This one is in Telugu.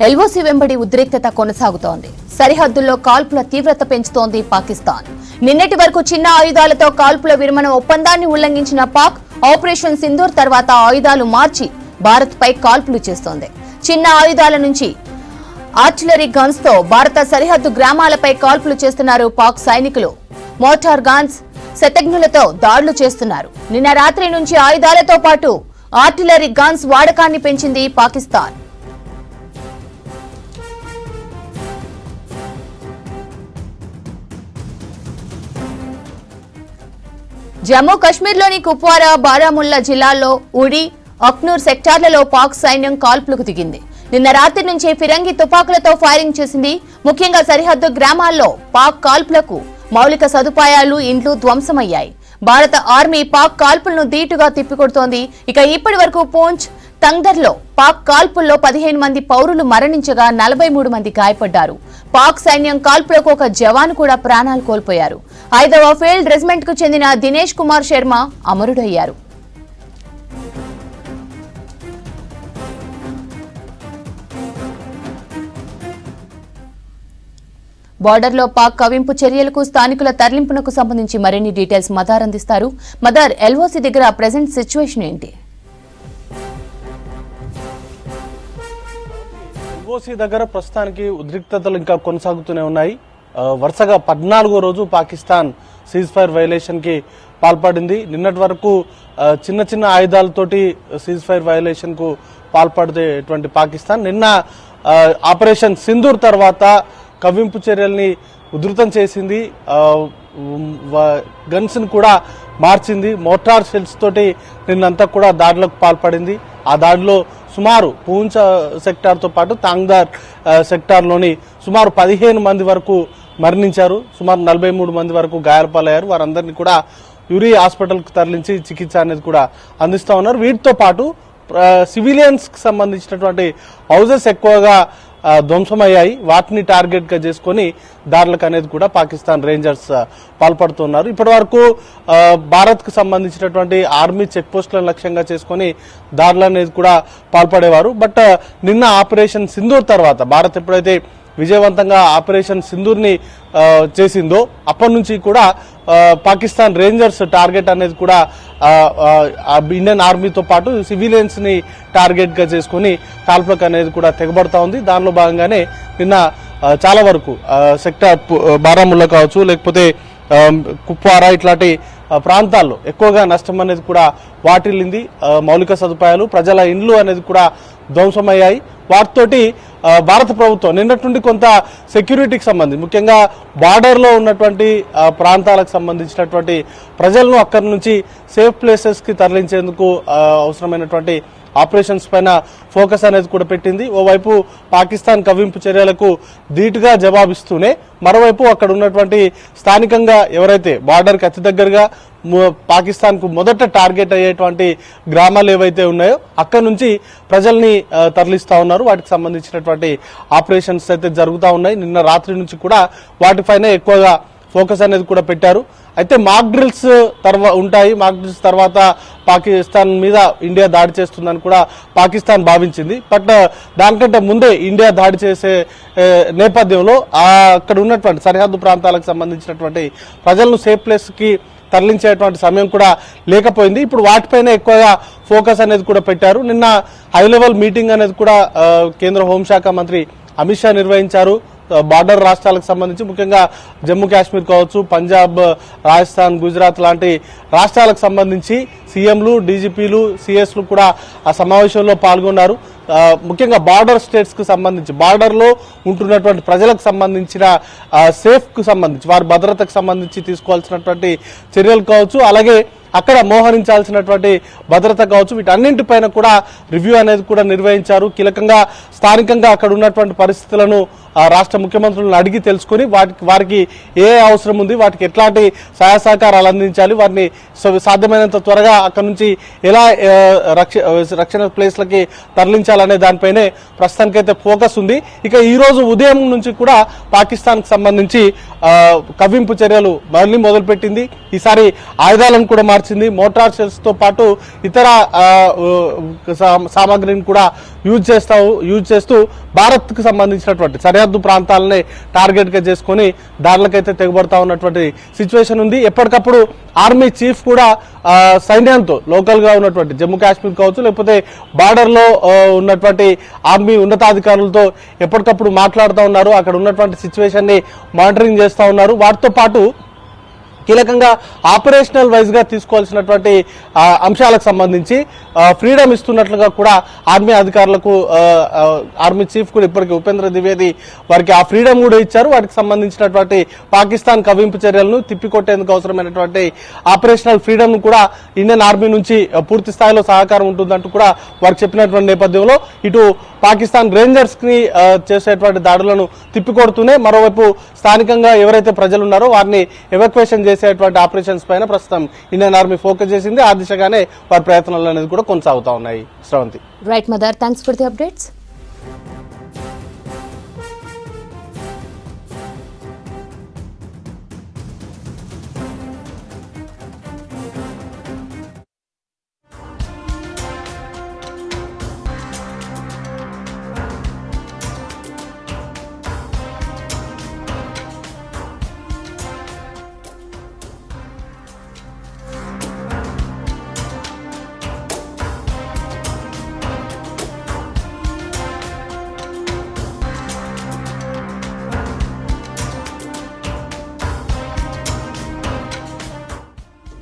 ఎల్ఓసి వెంబడి ఉద్రిక్తత కొనసాగుతోంది. సరిహద్దుల్లో కాల్పుల తీవ్రత పెంచుతోంది పాకిస్తాన్. నిన్నటి వరకు చిన్న ఆయుధాలతో కాల్పుల విరమణ ఒప్పందాన్ని ఉల్లంఘించిన పాక్ ఆపరేషన్ సింధూర్ తర్వాత ఆయుధాలు మార్చి భారత్పై కాల్పులు చేస్తోంది. చిన్న ఆయుధాల నుంచి ఆర్టిలరీ గన్స్తో భారత సరిహద్దు గ్రామాలపై కాల్పులు చేస్తున్నారు పాక్ సైనికులు. మోటార్ గన్స్ శతజ్ఞులతో దాడులు చేస్తున్నారు. నిన్న రాత్రి నుంచి ఆయుధాలతో పాటు ఆర్టిలరీ గన్స్ వాడకాన్ని పెంచింది పాకిస్తాన్. జమ్మూ కశ్మీర్లోని కుప్వారా బారాముల్లా జిల్లాల్లో ఉడి అక్నూర్ సెక్టార్లలో పాక్ సైన్యం కాల్పులకు దిగింది. నిన్న రాత్రి నుంచి ఫిరంగి తుపాకులతో ఫైరింగ్ చేసింది. ముఖ్యంగా సరిహద్దు గ్రామాల్లో పాక్ కాల్పులకు మౌలిక సదుపాయాలు ఇండ్లు ధ్వంసమయ్యాయి. భారత ఆర్మీ పాక్ కాల్పులను ధీటుగా తిప్పికొడుతోంది. ఇక ఇప్పటి వరకు పూంచ్ తంగ్దర్లో పాక్ కాల్పుల్లో పదిహేను మంది పౌరులు మరణించగా నలభై మూడు మంది గాయపడ్డారు. పాక్ సైన్యం కాల్పులకు ఒక జవాన్ కూడా ప్రాణాలు కోల్పోయారు. ఐదవ ఫీల్డ్ రెజిమెంట్కు చెందిన దినేష్ కుమార్ శర్మ అమరుడయ్యారు. బార్డర్లో పాక్ కవింపు చర్యలకు స్థానికుల తరలింపునకు సంబంధించి మరిన్ని డీటెయిల్స్ మదార్ అందిస్తారు. మదార్ ఎల్ఓసి దగ్గర ప్రెసెంట్ సిచ్యువేషన్ ఏంటి? ఎల్ఓసి దగ్గర ప్రస్తుతానికి ఉద్రిక్తతలు ఇంకా కొనసాగుతూనే ఉన్నాయి. వరుసగా పద్నాలుగో రోజు పాకిస్తాన్ సీజ్ ఫైర్ వైలేషన్కి పాల్పడింది. నిన్నటి వరకు చిన్న చిన్న ఆయుధాలతోటి సీజ్ ఫైర్ వైలేషన్కు పాల్పడేటువంటి పాకిస్తాన్. నిన్న ఆపరేషన్ సింధూర్ తర్వాత కవ్వింపు చర్యల్ని ఉధృతం చేసింది. గన్స్ని కూడా మార్చింది. మోటార్ షెల్స్ తోటి నిన్నంతా కూడా దాడులకు పాల్పడింది. ఆ దాడిలో సుమారు పూంచ సెక్టార్తో పాటు తాంగ్దార్ సెక్టార్లోని సుమారు పదిహేను మంది వరకు మరణించారు. సుమారు నలభై మూడు మంది వరకు గాయాలపాలయ్యారు. వారందరినీ కూడా యూరి హాస్పిటల్కు తరలించి చికిత్స అనేది కూడా అందిస్తూ ఉన్నారు. వీటితో పాటు సివిలియన్స్కి సంబంధించినటువంటి హౌజెస్ ఎక్కువగా ధ్వంసమయ్యాయి. వాటిని టార్గెట్గా చేసుకొని దాడులకు అనేది కూడా పాకిస్తాన్ రేంజర్స్ పాల్పడుతున్నారు. ఇప్పటి వరకు భారత్కు సంబంధించినటువంటి ఆర్మీ చెక్ పోస్టులను లక్ష్యంగా చేసుకొని దాడులు అనేది కూడా పాల్పడేవారు. బట్ నిన్న ఆపరేషన్ సింధూర్ తర్వాత భారత్ ఎప్పుడైతే విజయవంతంగా ఆపరేషన్ సింధూర్ని చేసిందో అప్పటి నుంచి కూడా పాకిస్తాన్ రేంజర్స్ టార్గెట్ అనేది కూడా ఇండియన్ ఆర్మీతో పాటు సివిలియన్స్ని టార్గెట్గా చేసుకొని చేసుకుని కాల్పులకు అనేది కూడా తెగబడతా ఉంది. దానిలో భాగంగానే నిన్న చాలా వరకు సెక్టర్ సెక్టార్ బారాముల్లా కావచ్చు లేకపోతే కుప్వారా ఇట్లాంటి ప్రాంతాల్లో ఎక్కువగా నష్టం అనేది కూడా వాటిల్లింది. మౌలిక సదుపాయాలు ప్రజల ఇండ్లు అనేది కూడా ధ్వంసమయ్యాయి. వాటితోటి భారత ప్రభుత్వం నిన్నటి నుండి కొంత సెక్యూరిటీకి సంబంధించి ముఖ్యంగా బార్డర్లో ఉన్నటువంటి ప్రాంతాలకు సంబంధించినటువంటి ప్రజలను అక్కడి నుంచి సేఫ్ ప్లేసెస్కి తరలించేందుకు అవసరమైనటువంటి ఆపరేషన్స్ పైన ఫోకస్ అనేది కూడా పెట్టింది. ఓవైపు పాకిస్తాన్ కవ్వింపు చర్యలకు ధీటుగా జవాబిస్తూనే మరోవైపు అక్కడ ఉన్నటువంటి స్థానికంగా ఎవరైతే బార్డర్కి అతి దగ్గరగా పాకిస్తాన్కు మొదట టార్గెట్ అయ్యేటువంటి గ్రామాలు ఏవైతే ఉన్నాయో అక్కడ నుంచి ప్రజల్ని తరలిస్తూ ఉన్నారు. వాటికి సంబంధించినటువంటి ఆపరేషన్స్ అయితే జరుగుతూ ఉన్నాయి. నిన్న రాత్రి నుంచి కూడా వాటిపైన ఎక్కువగా ఫోకస్ అనేది కూడా పెట్టారు. అయితే మాక్ డ్రిల్స్ తర్వా ఉంటాయి. మాక్ డ్రిల్స్ తర్వాత పాకిస్తాన్ మీద ఇండియా దాడి చేస్తుందని కూడా పాకిస్తాన్ భావించింది. బట్ దానికంటే ముందే ఇండియా దాడి చేసే నేపథ్యంలో అక్కడ ఉన్నటువంటి సరిహద్దు ప్రాంతాలకు సంబంధించినటువంటి ప్రజలను సేఫ్ ప్లేస్కి తరలించేటువంటి సమయం కూడా లేకపోయింది. ఇప్పుడు వాటిపైన ఎక్కువగా ఫోకస్ అనేది కూడా పెట్టారు. నిన్న హై లెవెల్ మీటింగ్ అనేది కూడా కేంద్ర హోంశాఖ మంత్రి అమిత్ షా నిర్వహించారు. బార్డర్ రాష్ట్రాలకు సంబంధించి ముఖ్యంగా జమ్మూ కాశ్మీర్ కావచ్చు పంజాబ్ రాజస్థాన్ గుజరాత్ లాంటి రాష్ట్రాలకు సంబంధించి సీఎంలు డీజీపీలు సిఎస్లు కూడా ఆ సమావేశంలో పాల్గొన్నారు. ముఖ్యంగా బార్డర్ స్టేట్స్కు సంబంధించి బార్డర్లో ఉంటున్నటువంటి ప్రజలకు సంబంధించిన సేఫ్కు సంబంధించి వారి భద్రతకు సంబంధించి తీసుకోవాల్సినటువంటి చర్యలు కావచ్చు అలాగే అక్కడ మోహరించాల్సినటువంటి భద్రత కావచ్చు వీటన్నింటిపైన కూడా రివ్యూ అనేది కూడా నిర్వహించారు. కీలకంగా స్థానికంగా అక్కడ ఉన్నటువంటి పరిస్థితులను రాష్ట్ర ముఖ్యమంత్రులను అడిగి తెలుసుకుని వాటికి వారికి ఏ అవసరం ఉంది వాటికి ఎట్లాంటి సహాయ సహకారాలు అందించాలి వారిని సాధ్యమైనంత త్వరగా అక్కడ నుంచి ఎలా రక్ష రక్షణ ప్లేస్లకి తరలించాలనే దానిపైనే ప్రస్తుతానికైతే ఫోకస్ ఉంది. ఇక ఈ రోజు ఉదయం నుంచి కూడా పాకిస్తాన్కి సంబంధించి కవ్వింపు చర్యలు మళ్ళీ మొదలుపెట్టింది. ఈసారి ఆయుధాలను కూడా మార్చింది. మోటార్ సెల్స్తో పాటు ఇతర సామాగ్రిని కూడా యూజ్ చేస్తావు యూజ్ చేస్తూ భారత్కు సంబంధించినటువంటి సరే సరిహద్దు ప్రాంతాలనే టార్గెట్గా చేసుకొని దారులకైతే తెగబడతా ఉన్నటువంటి సిచ్యువేషన్ ఉంది. ఎప్పటికప్పుడు ఆర్మీ చీఫ్ కూడా సైన్యంతో లోకల్గా ఉన్నటువంటి జమ్మూ కాశ్మీర్ కావచ్చు లేకపోతే బార్డర్లో ఉన్నటువంటి ఆర్మీ ఉన్నతాధికారులతో ఎప్పటికప్పుడు మాట్లాడుతూ ఉన్నారు. అక్కడ ఉన్నటువంటి సిచ్యువేషన్ని మానిటరింగ్ చేస్తూ ఉన్నారు. వాటితో పాటు కీలకంగా ఆపరేషనల్ వైజ్గా తీసుకోవాల్సినటువంటి అంశాలకు సంబంధించి ఫ్రీడమ్ ఇస్తున్నట్లుగా కూడా ఆర్మీ అధికారులకు ఆర్మీ చీఫ్ కూడా ఇప్పటికీ ఉపేంద్ర ద్వివేది వారికి ఆ ఫ్రీడమ్ కూడా ఇచ్చారు. వాటికి సంబంధించినటువంటి పాకిస్తాన్ కవింపు చర్యలను తిప్పికొట్టేందుకు అవసరమైనటువంటి ఆపరేషనల్ ఫ్రీడమ్ కూడా ఇండియన్ ఆర్మీ నుంచి పూర్తి స్థాయిలో సహకారం ఉంటుందంటూ కూడా వారు చెప్పినటువంటి నేపథ్యంలో ఇటు పాకిస్తాన్ రేంజర్స్ని చేసేటువంటి దాడులను తిప్పికొడుతూనే మరోవైపు స్థానికంగా ఎవరైతే ప్రజలు ఉన్నారో వారిని ఎవక్వేషన్ చేసేటువంటి ఆపరేషన్స్ పైన ప్రస్తుతం ఇండియన్ ఆర్మీ ఫోకస్ చేసింది. ఆ దిశగానే వారి ప్రయత్నాలు అనేది కూడా కొనసాగుతా ఉన్నాయి. Sravanthi. Right Madar thanks for the updates